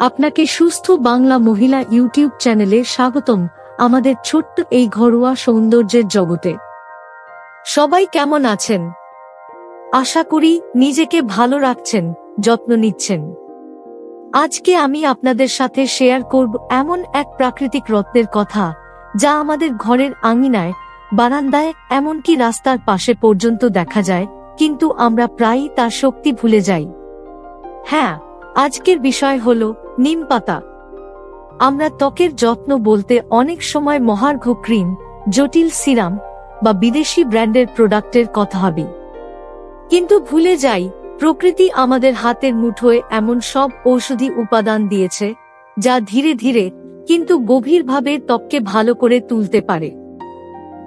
আপনাকে সুস্থ বাংলা মহিলা ইউটিউব চ্যানেলে স্বাগতম আমাদের ছোট্ট এই ঘরোয়া সৌন্দর্যের জগতে। সবাই কেমন আছেন? আশা করি নিজেকে ভালো রাখছেন, যত্ন নিচ্ছেন। আজকে আমি আপনাদের সাথে শেয়ার করব এমন এক প্রাকৃতিক রত্নের কথা, যা আমাদের ঘরের আঙিনায়, বারান্দায়, এমনকি রাস্তার পাশে পর্যন্ত দেখা যায়, কিন্তু আমরা প্রায়ই তার শক্তি ভুলে যাই। হ্যাঁ আজকের বিষয় হল নিম পাতা। আমরা ত্বকের যত্ন বলতে অনেক সময় মহার্ঘ ক্রিম, জটিল সিরাম বা বিদেশি ব্র্যান্ডের প্রোডাক্টের কথা ভাবি। কিন্তু ভুলে যাই, প্রকৃতি আমাদের হাতের মুঠোয় এমন সব ঔষধি উপাদান দিয়েছে, যা ধীরে ধীরে কিন্তু গভীরভাবে ত্বককে ভালো করে তুলতে পারে।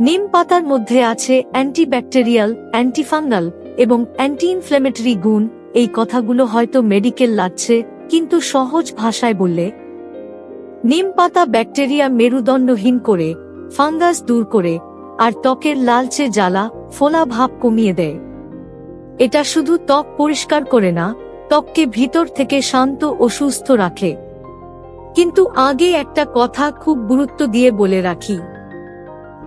নিম পাতার মধ্যে আছে অ্যান্টিব্যাকটেরিয়াল, অ্যান্টিফাঙ্গাল এবং অ্যান্টি ইনফ্লেমেটরি গুণ এই কথাগুলো হয়তো মেডিকেল লাগছে, কিন্তু সহজ ভাষায় বললে। নিম পাতা ব্যাকটেরিয়া মেরুদণ্ডহীন করে, ফাঙ্গাস দূর করে, আর ত্বকের লালচে জ্বালা, ফোলা ভাব কমিয়ে দেয়। এটা শুধু ত্বক পরিষ্কার করে না, ত্বককে ভিতর থেকে শান্ত ও সুস্থ রাখে। কিন্তু আগে একটা কথা খুব গুরুত্ব দিয়ে বলে রাখি।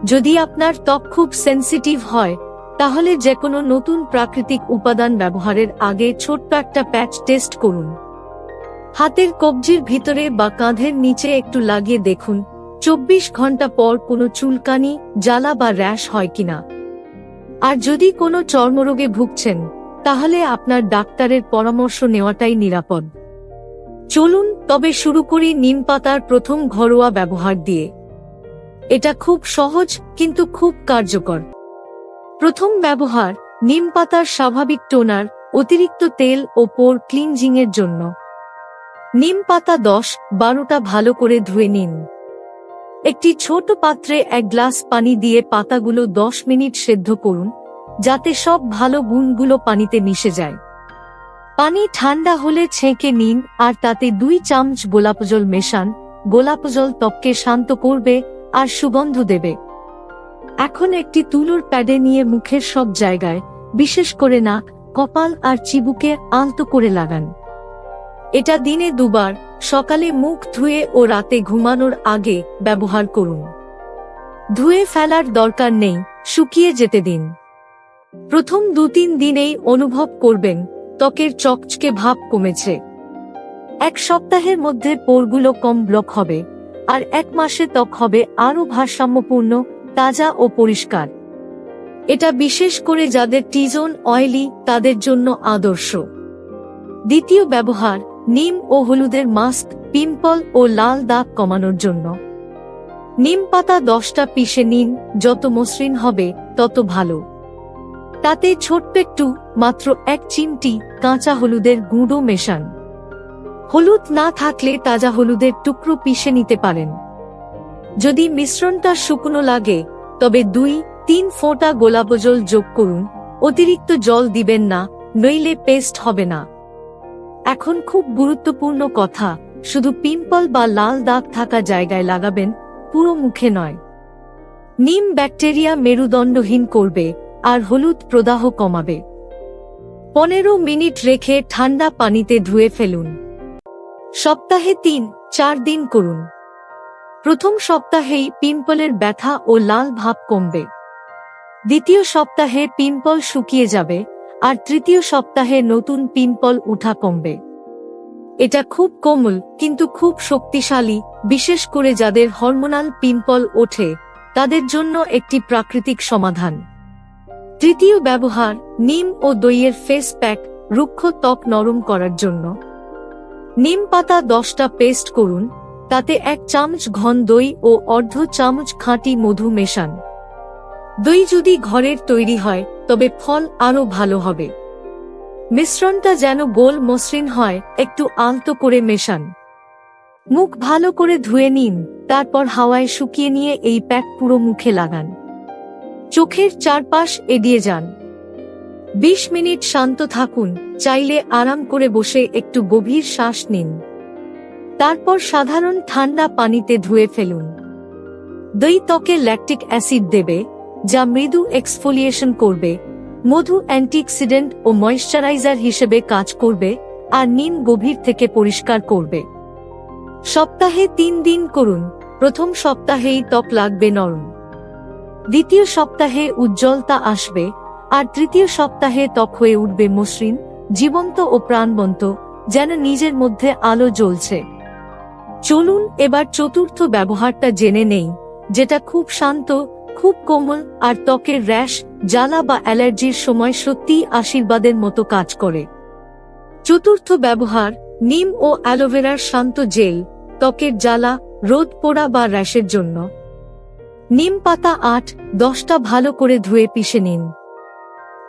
যদি আপনার ত্বক খুব সেন্সিটিভ হয় তাহলে যে কোনো নতুন প্রাকৃতিক উপাদান ব্যবহারের আগে ছোট্ট একটা প্যাচ টেস্ট করুন। হাতের কবজির ভিতরে বা কাঁধের নিচে একটু লাগিয়ে দেখুন, চব্বিশ ঘণ্টা পর কোনো চুলকানি, জ্বালা বা র্যাশ হয় কিনা। আর যদি কোনো চর্মরোগে ভুগছেন, তাহলে আপনার ডাক্তারের পরামর্শ নেওয়াটাই নিরাপদ। চলুন, তবে শুরু করি নিম পাতার প্রথম ঘরোয়া ব্যবহার দিয়ে। এটা খুব সহজ, কিন্তু খুব কার্যকর। প্রথম ব্যবহার, নিম পাতার স্বাভাবিক টোনার, অতিরিক্ত তেল ও পোর ক্লিনজিং এর জন্য। নিম পাতা দশ, বারোটা ভালো করে ধুয়ে নিন। একটি ছোট পাত্রে এক গ্লাস পানি দিয়ে পাতাগুলো দশ মিনিট সেদ্ধ করুন, যাতে সব ভালো গুণগুলো পানিতে মিশে যায়। পানি ঠান্ডা হলে ছেঁকে নিন আর তাতে দুই চামচ গোলাপজল মেশান গোলাপজল ত্বককে শান্ত করবে আর সুগন্ধ দেবে। এখন একটি তুলোর প্যাডে নিয়ে মুখের সব জায়গায়, বিশেষ করে নাক কপাল আর চিবুকে আলতো করে লাগান। এটা দিনে দুবার, সকালে মুখ ধুয়ে ও রাতে ঘুমানোর আগে ব্যবহার করুন। ধুয়ে ফেলার দরকার নেই, শুকিয়ে যেতে দিন। প্রথম দু তিন দিনেই অনুভব করবেন, ত্বকের চকচকে ভাব কমেছে। এক সপ্তাহের মধ্যে পোরগুলো কম ব্লক হবে, আর এক মাসে ত্বক হবে আরও ভারসাম্যপূর্ণ তাজা ও পরিষ্কার। এটা বিশেষ করে যাদের টিজোন অয়েলি, তাদের জন্য আদর্শ। দ্বিতীয় ব্যবহার, নিম ও হলুদের মাস্ক, পিম্পল ও লাল দাগ কমানোর জন্য। নিম পাতা দশটা পিষে নিন, যত মসৃণ হবে, তত ভালো। তাতে ছোট্ট একটু, মাত্র এক চিমটি কাঁচা হলুদের গুঁড়ো মেশান। হলুদ না থাকলে তাজা হলুদের টুকরো পিষে নিতে পারেন। যদি মিশ্রণটা শুকনো লাগে, তবে দুই, তিন ফোঁটা গোলাপজল যোগ করুন। অতিরিক্ত জল দিবেন না, নইলে পেস্ট হবে না। এখন খুব গুরুত্বপূর্ণ কথা, শুধু পিম্পল বা লাল দাগ থাকা জায়গায় লাগাবেন, পুরো মুখে নয়। নিম ব্যাকটেরিয়া মেরুদণ্ডহীন করবে, আর হলুদ প্রদাহ কমাবে। পনেরো মিনিট রেখে ঠান্ডা পানিতে ধুয়ে ফেলুন। সপ্তাহে তিন, চার দিন করুন। প্রথম সপ্তাহেই পিম্পলের ব্যথা ও লাল ভাব কমবে। দ্বিতীয় সপ্তাহে পিম্পল শুকিয়ে যাবে, আর তৃতীয় সপ্তাহে নতুন পিম্পল উঠা কমবে। এটা খুব কোমল, কিন্তু খুব শক্তিশালী, বিশেষ করে যাদের হরমোনাল পিম্পল ওঠে, তাদের জন্য একটি প্রাকৃতিক সমাধান। তৃতীয় ব্যবহার, নিম ও দইয়ের ফেস প্যাক রুক্ষ ত্বক নরম করার জন্য। নিম পাতা দশটা পেস্ট করুন তাতে এক চামচ ঘন দই ও অর্ধ চামচ খাঁটি মধু মেশান। দই যদি ঘরের তৈরি হয়, তবে ফল আরও ভালো হবে। মিশ্রণটা যেন গোল মসৃণ হয়, একটু আলতো করে মেশান। মুখ ভালো করে ধুয়ে নিন, তারপর হাওয়ায় শুকিয়ে নিয়ে এই প্যাক পুরো মুখে লাগান। চোখের চারপাশ এড়িয়ে যান। বিশ মিনিট শান্ত থাকুন, চাইলে আরাম করে বসে একটু গভীর শ্বাস নিন। তারপর সাধারণ ঠান্ডা পানিতে ধুয়ে ফেলুন। দই ত্বকে ল্যাকটিক অ্যাসিড দেবে, যা মৃদু এক্সফোলিয়েশন করবে, মধু অ্যান্টিঅক্সিডেন্ট ও ময়েশ্চারাইজার হিসেবে কাজ করবে, আর নিম গভীর থেকে পরিষ্কার করবে। সপ্তাহে তিন দিন করুন, প্রথম সপ্তাহেই ত্বক লাগবে নরম। দ্বিতীয় সপ্তাহে উজ্জ্বলতা আসবে, আর তৃতীয় সপ্তাহে ত্বক হয়ে উঠবে মসৃণ, জীবন্ত ও প্রাণবন্ত, যেন নিজের মধ্যে আলো জ্বলছে। চলুন এবার চতুর্থ ব্যবহারটা জেনে নেই, যেটা খুব শান্ত, খুব কোমল আর ত্বকের র্যাশ, জ্বালা বা অ্যালার্জির সময় সত্যিই আশীর্বাদের মতো কাজ করে। চতুর্থ ব্যবহার, নিম ও অ্যালোভেরার শান্ত জেল, ত্বকের জ্বালা, রোদ পোড়া বা র্যাশের জন্য। নিম পাতা আট, দশটা ভালো করে ধুয়ে পিষে নিন।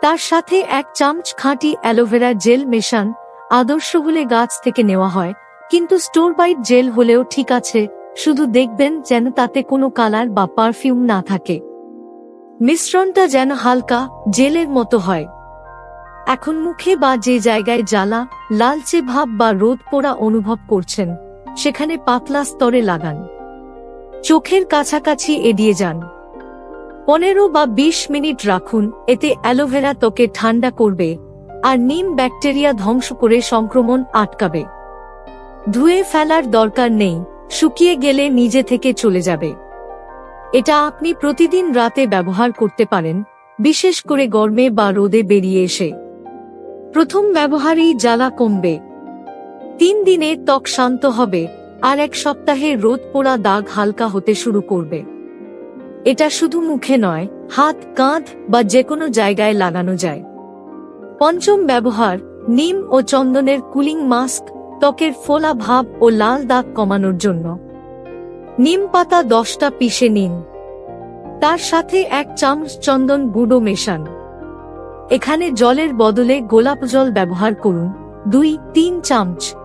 তার সাথে এক চামচ খাঁটি অ্যালোভেরা জেল মেশান, আদর্শ হলে গাছ থেকে নেওয়া হয় কিন্তু স্টোর বাইট জেল হলেও ঠিক আছে, শুধু দেখবেন যেন তাতে কোনো কালার বা পারফিউম না থাকে। মিশ্রণটা যেন হালকা, জেলের মতো হয়। এখন মুখে বা যে জায়গায় জ্বালা, লালচে ভাব বা রোদ পোড়া অনুভব করছেন, সেখানে পাতলা স্তরে লাগান। চোখের কাছাকাছি এড়িয়ে যান। পনেরো বা ২০ মিনিট রাখুন, এতে অ্যালোভেরা ত্বকে ঠান্ডা করবে, আর নিম ব্যাকটেরিয়া ধ্বংস করে সংক্রমণ আটকাবে। ধুয়ে ফেলার দরকার নেই, শুকিয়ে গেলে নিজে থেকে চলে যাবে। এটা আপনি প্রতিদিন রাতে ব্যবহার করতে পারেন, বিশেষ করে গরমে বা রোদে বেরিয়ে এসে। প্রথম ব্যবহারেই জ্বালা কমবে। তিন দিনে ত্বক শান্ত হবে, আর এক সপ্তাহে রোদ পোড়া দাগ হালকা হতে শুরু করবে। এটা শুধু মুখে নয়, হাত, কাঁধ বা যে কোনো জায়গায় লাগানো যায়। পঞ্চম ব্যবহার, নিম ও চন্দনের কুলিং মাস্ক ত্বকের ফোলা ভাব ও লাল দাগ কমানোর জন্য। নিম পাতা দশটা পিষে নিন। তার সাথে এক চামচ চন্দন গুঁড়ো মেশান। এখানে জলের বদলে গোলাপ জল ব্যবহার করুন। দুই, তিন চামচ।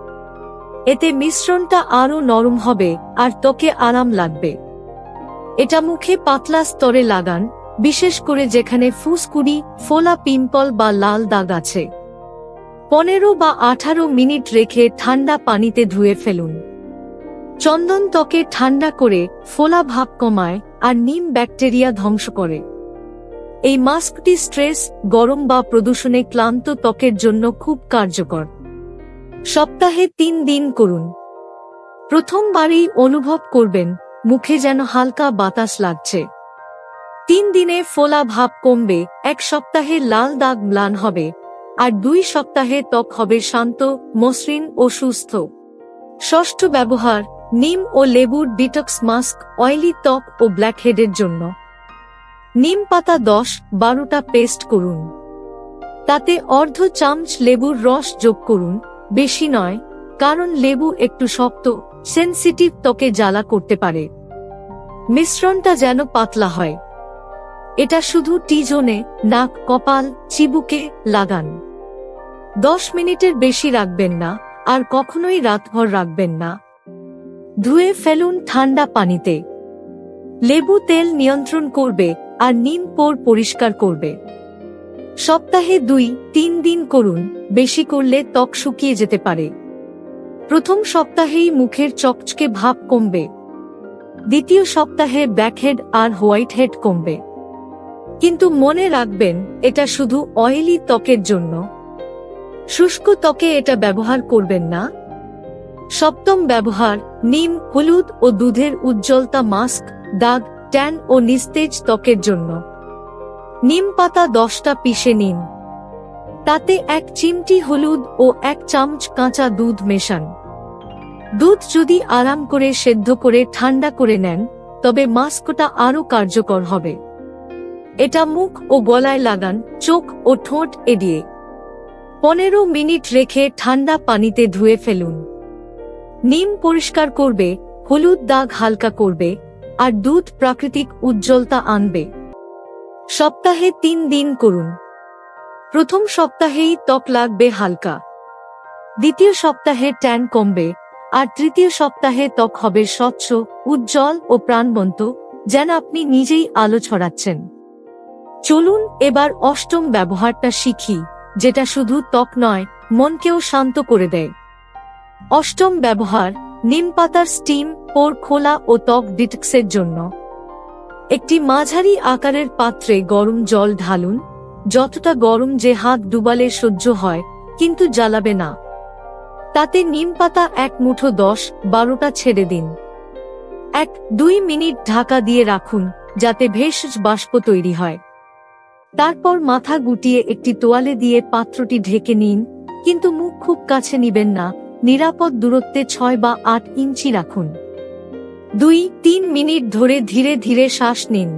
এতে মিশ্রণটা আরও নরম হবে আর ত্বকে আরাম লাগবে। এটা মুখে পাতলা স্তরে লাগান, বিশেষ করে যেখানে ফুসকুড়ি, ফোলা পিম্পল বা লাল দাগ আছে। পনেরো বা আঠারো মিনিট রেখে ঠান্ডা পানিতে ধুয়ে ফেলুন। চন্দন ত্বকে ঠান্ডা করে ফোলা ভাব কমায় আর নিম ব্যাকটেরিয়া ধ্বংস করে। এই মাস্কটি স্ট্রেস, গরম বা প্রদূষণে ক্লান্ত ত্বকের জন্য খুব কার্যকর। সপ্তাহে তিন দিন করুন। প্রথমবারই অনুভব করবেন, মুখে যেন হালকা বাতাস লাগছে। তিন দিনে ফোলা ভাব কমবে, এক সপ্তাহে লাল দাগ ম্লান হবে আর দুই সপ্তাহে ত্বক হবে শান্ত, মসৃণ ও সুস্থ। ষষ্ঠ ব্যবহার, নিম ও লেবুর ডিটক্স মাস্ক, অয়েলি ত্বক ও ব্ল্যাকহেডের জন্য। নিম পাতা দশ, বারোটা পেস্ট করুন। তাতে অর্ধ চামচ লেবুর রস যোগ করুন, বেশি নয়, কারণ লেবু একটু শক্ত, সেন্সিটিভ ত্বকে জ্বালা করতে পারে। মিশ্রণটা যেন পাতলা হয়। এটা শুধু টি জোনে নাক, কপাল, চিবুকে লাগান। দশ মিনিটের বেশি রাখবেন না, আর কখনোই রাতভর রাখবেন না। ধুয়ে ফেলুন ঠান্ডা পানিতে। লেবু তেল নিয়ন্ত্রণ করবে, আর নিম পোর পরিষ্কার করবে। সপ্তাহে দুই, তিন দিন করুন, বেশি করলে ত্বক শুকিয়ে যেতে পারে। প্রথম সপ্তাহেই মুখের চকচকে ভাব কমবে। দ্বিতীয় সপ্তাহে ব্যাকহেড আর হোয়াইট হেড কমবে। কিন্তু মনে রাখবেন, এটা শুধু অয়েলি ত্বকের জন্য। শুষ্ক ত্বকে এটা ব্যবহার করবেন না। সপ্তম ব্যবহার, নিম, হলুদ ও দুধের উজ্জ্বলতা মাস্ক, দাগ, ট্যান ও নিস্তেজ ত্বকের জন্য। নিম পাতা দশটা পিষে নিন। তাতে এক চিমটি হলুদ ও এক চামচ কাঁচা দুধ মেশান। দুধ যদি আরাম করে সেদ্ধ করে ঠান্ডা করে নেন, তবে মাস্কটা আরও কার্যকর হবে। এটা মুখ ও গলায় লাগান, চোখ ও ঠোঁট এড়িয়ে। পনেরো মিনিট রেখে ঠান্ডা পানিতে ধুয়ে ফেলুন। নিম পরিষ্কার করবে, হলুদ দাগ হালকা করবে, আর দুধ প্রাকৃতিক উজ্জ্বলতা আনবে। সপ্তাহে তিন দিন করুন। প্রথম সপ্তাহেই ত্বক লাগবে হালকা। দ্বিতীয় সপ্তাহে ট্যান কমবে, আর তৃতীয় সপ্তাহে ত্বক হবে স্বচ্ছ, উজ্জ্বল ও প্রাণবন্ত, যেন আপনি নিজেই আলো ছড়াচ্ছেন। চলুন এবার অষ্টম ব্যবহারটা শিখি। যেটা শুধু ত্বক নয়, মনকেও শান্ত করে দেয়। অষ্টম ব্যবহার, নিম পাতার স্টিম, পোর খোলা ও ত্বক ডিটক্সের জন্য। একটি মাঝারি আকারের পাত্রে গরম জল ঢালুন, যতটা গরম যে হাত ডুবালে সহ্য হয়, কিন্তু জ্বালাবে না। তাতে নিম পাতা এক মুঠো দশ, বারোটা ছেড়ে দিন। এক, দুই মিনিট ঢাকা দিয়ে রাখুন, যাতে ভেষজ বাষ্প তৈরি হয়। তারপর মাথা গুটিয়ে একটি তোয়ালে দিয়ে পাত্রটি ঢেকে নিন, কিন্তু মুখ খুব কাছে নিবেন না, নিরাপদ দূরত্বে ছয় বা আট ইঞ্চি রাখুন। দুই, তিন মিনিট ধরে ধীরে ধীরে শ্বাস নিন।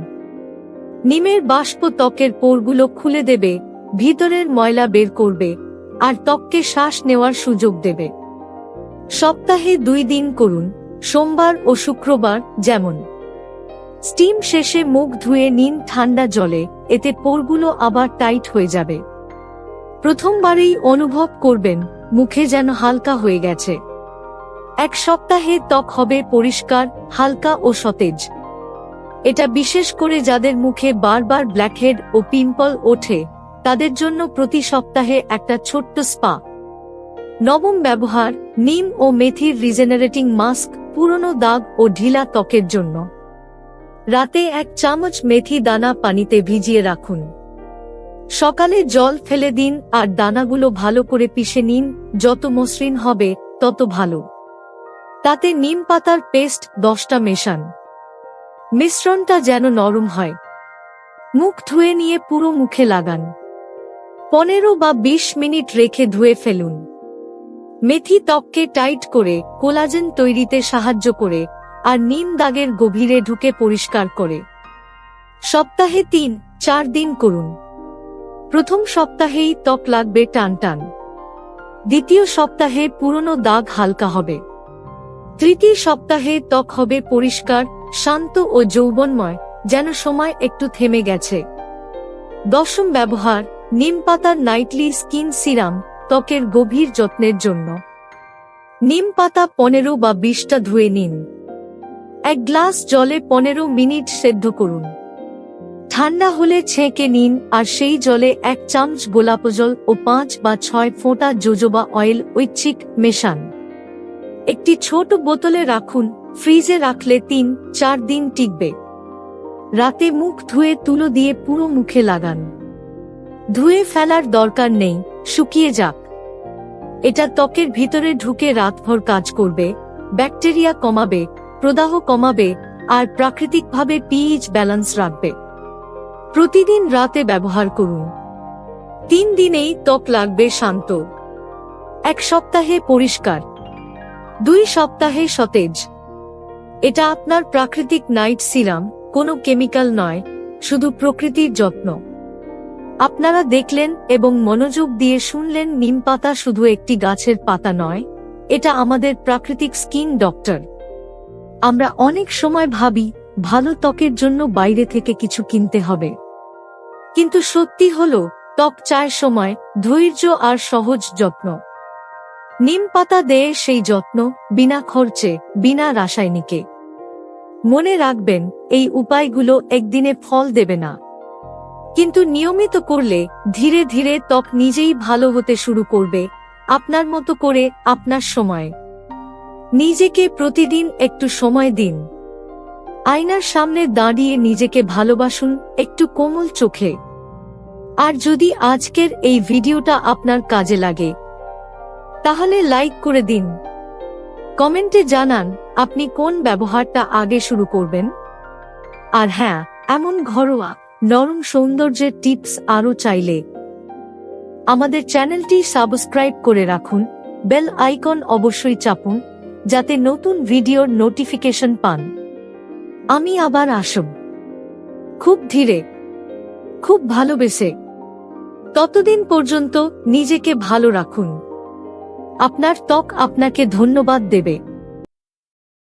নিমের বাষ্প ত্বকের পোরগুলো খুলে দেবে, ভিতরের ময়লা বের করবে, আর ত্বককে শ্বাস নেওয়ার সুযোগ দেবে। সপ্তাহে দুই দিন করুন, সোমবার ও শুক্রবার যেমন। স্টিম শেষে মুখ ধুয়ে নিন ঠান্ডা জলে, এতে পোরগুলো আবার টাইট হয়ে যাবে। প্রথমবারেই অনুভব করবেন, মুখে যেন হালকা হয়ে গেছে। এক সপ্তাহে ত্বক হবে পরিষ্কার, হালকা ও সতেজ। এটা বিশেষ করে যাদের মুখে বারবার ব্ল্যাকহেড ও পিম্পল ওঠে, তাদের জন্য প্রতি সপ্তাহে একটা ছোট্ট স্পা। নবম ব্যবহার, নিম ও মেথির রিজেনারেটিং মাস্ক, পুরনো দাগ ও ঢিলা ত্বকের জন্য। রাতে এক চামচ মেথি দানা পানিতে ভিজিয়ে রাখুন। সকালে জল ফেলে দিন আর দানাগুলো ভালো করে পিষে নিন, যত মসৃণ হবে, তত ভালো। তাতে নিম পাতার পেস্ট দশটা মেশান। মিশ্রণটা যেন নরম হয়। মুখ ধুয়ে নিয়ে পুরো মুখে লাগান। পনেরো বা বিশ মিনিট রেখে ধুয়ে ফেলুন। মেথি ত্বককে টাইট করে কোলাজেন তৈরিতে সাহায্য করে আর নিম দাগের গভীরে ঢুকে পরিষ্কার করে। সপ্তাহে তিন, চার দিন করুন। প্রথম সপ্তাহেই ত্বক লাগবে টান টান। দ্বিতীয় সপ্তাহে পুরনো দাগ হালকা হবে। তৃতীয় সপ্তাহে ত্বক হবে পরিষ্কার, শান্ত ও যৌবনময়, যেন সময় একটু থেমে গেছে। দশম ব্যবহার, নিম পাতার নাইটলি স্কিন সিরাম, ত্বকের গভীর যত্নের জন্য। নিম পাতা পনেরো বা বিশটা ধুয়ে নিন। এক গ্লাস জলে পনেরো মিনিট সেদ্ধ করুন। ঠান্ডা হলে ছেঁকে নিন, আর সেই জলে এক চামচ গোলাপ জল ও পাঁচ বা ছয় ফোঁটা জোজোবা অয়েল ঐচ্ছিক মেশান। একটি ছোট বোতলে রাখুন, ফ্রিজে রাখলে তিন, চার দিন টিকবে। রাতে মুখ ধুয়ে তুলো দিয়ে পুরো মুখে লাগান। ধুয়ে ফেলার দরকার নেই, শুকিয়ে যাক। এটা ত্বকের ভিতরে ঢুকে রাতভর কাজ করবে, ব্যাকটেরিয়া কমাবে প্রদাহ কমাবে আর প্রাকৃতিকভাবে পিএইচ ব্যালেন্স রাখবে। প্রতিদিন রাতে ব্যবহার করুন। তিন দিনেই ত্বক লাগবে শান্ত। এক সপ্তাহে পরিষ্কার। দুই সপ্তাহে সতেজ। এটা আপনার প্রাকৃতিক নাইট সিরাম, কোনো কেমিক্যাল নয়, শুধু প্রকৃতির যত্ন। আপনারা দেখলেন এবং মনোযোগ দিয়ে শুনলেন নিম পাতা শুধু একটি গাছের পাতা নয়, এটা আমাদের প্রাকৃতিক স্কিন ডক্টর। আমরা অনেক সময় ভাবি, ভালো ত্বকের জন্য বাইরে থেকে কিছু কিনতে হবে। কিন্তু সত্যি হলো, ত্বক চায় সময় ধৈর্য আর সহজ যত্ন। নিম পাতা দেয় সেই যত্ন, বিনা খরচে, বিনা রাসায়নিকে। মনে রাখবেন, এই উপায়গুলো একদিনে ফল দেবে না। কিন্তু নিয়মিত করলে ধীরে ধীরে ত্বক নিজেই ভালো হতে শুরু করবে, আপনার মতো করে আপনার সময়। নিজেকে প্রতিদিন একটু সময় দিন। আয়নার সামনে দাঁড়িয়ে নিজেকে ভালোবাসুন, একটু কোমল চোখে। আর যদি আজকের এই ভিডিওটা আপনার কাজে লাগে, তাহলে লাইক করে দিন। কমেন্টে জানান, আপনি কোন ব্যবহারটা আগে শুরু করবেন? আর হ্যাঁ এমন ঘরোয়া, নরম সৌন্দর্যের টিপস আরও চাইলে আমাদের চ্যানেলটি সাবস্ক্রাইব করে রাখুন, বেল আইকন অবশ্যই চাপুন। যাতে নতুন ভিডিওর নোটিফিকেশন পান। আমি আবার আসব খুব ধীরে। খুব ভালোবেসে। ততদিন পর্যন্ত নিজেকে ভালো রাখুন। আপনার ত্বক আপনাকে ধন্যবাদ দেবে।